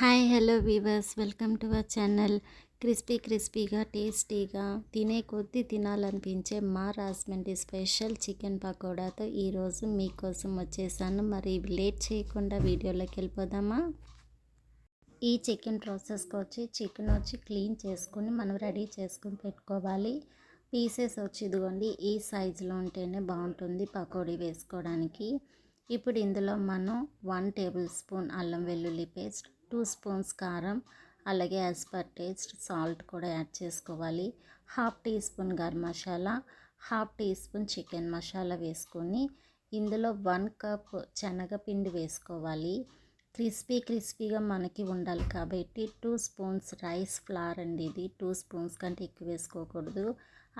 Hi hello viewers. Welcome to our channel. Crispy క్రిస్పీగా టేస్టీగా తినే కొద్దీ తినాలనిపించే మా రాజమండ్రి స్పెషల్ చికెన్ పకోడాతో ఈరోజు మీకోసం వచ్చేసాను. మరి లేట్ చేయకుండా వీడియోలోకి వెళ్ళిపోదామా? ఈ చికెన్ ప్రాసెస్కి వచ్చి చికెన్ వచ్చి క్లీన్ చేసుకుని మనం రెడీ చేసుకుని పెట్టుకోవాలి. పీసెస్ వచ్చి ఇదిగోండి ఈ సైజులో ఉంటేనే బాగుంటుంది పకోడీ వేసుకోవడానికి. ఇప్పుడు ఇందులో మనం వన్ టేబుల్ స్పూన్ అల్లం వెల్లుల్లి పేస్ట్ టూ స్పూన్స్ కారం అలాగే యాజ్ పర్ టేస్ట్ సాల్ట్ కూడా యాడ్ చేసుకోవాలి. Half teaspoon garam masala half teaspoon chicken masala వేసుకొని ఇందులో వన్ కప్ శనగపిండి వేసుకోవాలి. క్రిస్పీ క్రిస్పీగా మనకి ఉండాలి కాబట్టి టూ స్పూన్స్ రైస్ ఫ్లార్ అండి ఇది. టూ స్పూన్స్ కంటే ఎక్కువ వేసుకోకూడదు.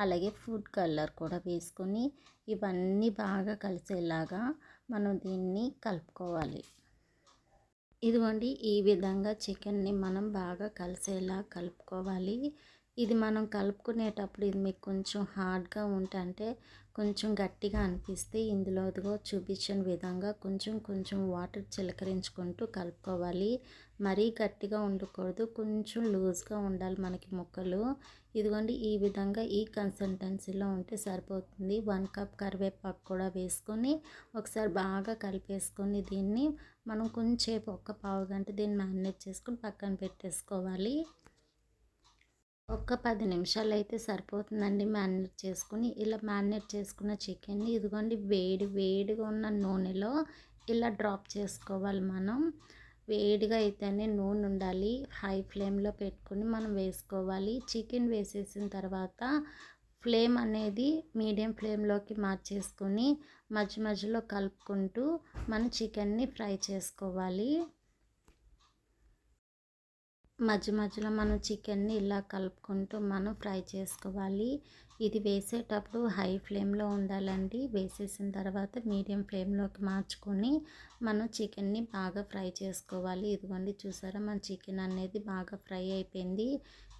అలాగే ఫుడ్ కలర్ కూడా వేసుకొని ఇవన్నీ బాగా కలిసేలాగా మనం దీన్ని కలుపుకోవాలి. ఇదిగోండి ఈ విధంగా చికెన్ని మనం బాగా కలిసేలా కలుపుకోవాలి. ఇది మనం కలుపుకునేటప్పుడు ఇది మీకు కొంచెం హార్డ్గా ఉంటే కొంచెం గట్టిగా అనిపిస్తే ఇందులో చూపించిన విధంగా కొంచెం కొంచెం వాటర్ చిలకరించుకుంటూ కలుపుకోవాలి. మరీ గట్టిగా ఉండకూడదు. కొంచెం లూజ్గా ఉండాలి మనకి ముక్కలు. ఇదిగోండి ఈ విధంగా ఈ కన్సిస్టెన్సీలో ఉంటే సరిపోతుంది. వన్ కప్ కరివేపాకు కూడా వేసుకొని ఒకసారి బాగా కలిపేసుకొని దీన్ని మనం కొంచెం ఒక పావు గంట దీన్ని మ్యారినేట్ చేసుకొని పక్కన పెట్టేసుకోవాలి. ఒక్క పది నిమిషాలు అయితే సరిపోతుందండి మ్యారినేట్ చేసుకుని. ఇలా మ్యారినేట్ చేసుకున్న చికెన్ని ఇదిగోండి వేడి వేడిగా ఉన్న నూనెలో ఇలా డ్రాప్ చేసుకోవాలి మనం. వేడిగా అయితేనే నూనె ఉండాలి. హై ఫ్లేమ్లో పెట్టుకుని మనం వేసుకోవాలి. చికెన్ వేసేసిన తర్వాత ఫ్లేమ్ అనేది మీడియం ఫ్లేమ్లోకి మార్చేసుకొని మధ్య మధ్యలో కలుపుకుంటూ మన చికెన్ని ఫ్రై చేసుకోవాలి. మధ్య మధ్యలో మనం చికెన్ని ఇలా కలుపుకుంటూ మనం ఫ్రై చేసుకోవాలి. ఇది వేసేటప్పుడు హై ఫ్లేమ్లో ఉండాలండి. వేసేసిన తర్వాత మీడియం ఫ్లేమ్లోకి మార్చుకొని మనం చికెన్ని బాగా ఫ్రై చేసుకోవాలి. ఇదిగోండి చూసారా? మన చికెన్ అనేది బాగా ఫ్రై అయిపోయింది.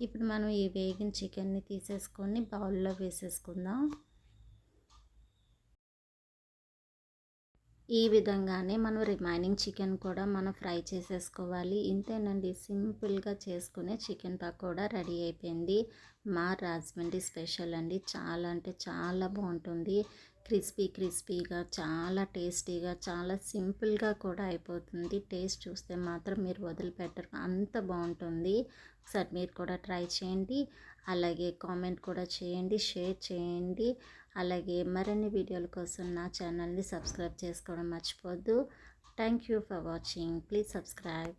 ఇప్పుడు మనం ఈ వేగిన చికెన్ని తీసేసుకొని బౌల్లో వేసేసుకుందాం. ఈ విధంగానే మనం రిమైనింగ్ చికెన్ కూడా మనం ఫ్రై చేసేసుకోవాలి. ఇంతేనండి సింపుల్గా చేసుకునే చికెన్ పకోడా రెడీ అయిపోయింది. మా రాజమండ్రి స్పెషల్ అండి. చాలా అంటే చాలా బాగుంటుంది. క్రిస్పీ క్రిస్పీగా చాలా టేస్టీగా చాలా సింపుల్గా కూడా అయిపోతుంది. టేస్ట్ చూస్తే మాత్రం మీరు వదిలిపెట్టరు. అంత బాగుంటుంది. ఒకసారి మీరు కూడా ట్రై చేయండి. అలాగే కామెంట్ కూడా చేయండి షేర్ చేయండి. అలాగే మరిన్ని వీడియోల కోసం నా ఛానల్ని సబ్స్క్రైబ్ చేసుకోవడం మర్చిపోద్దు. Thank you for watching. Please subscribe.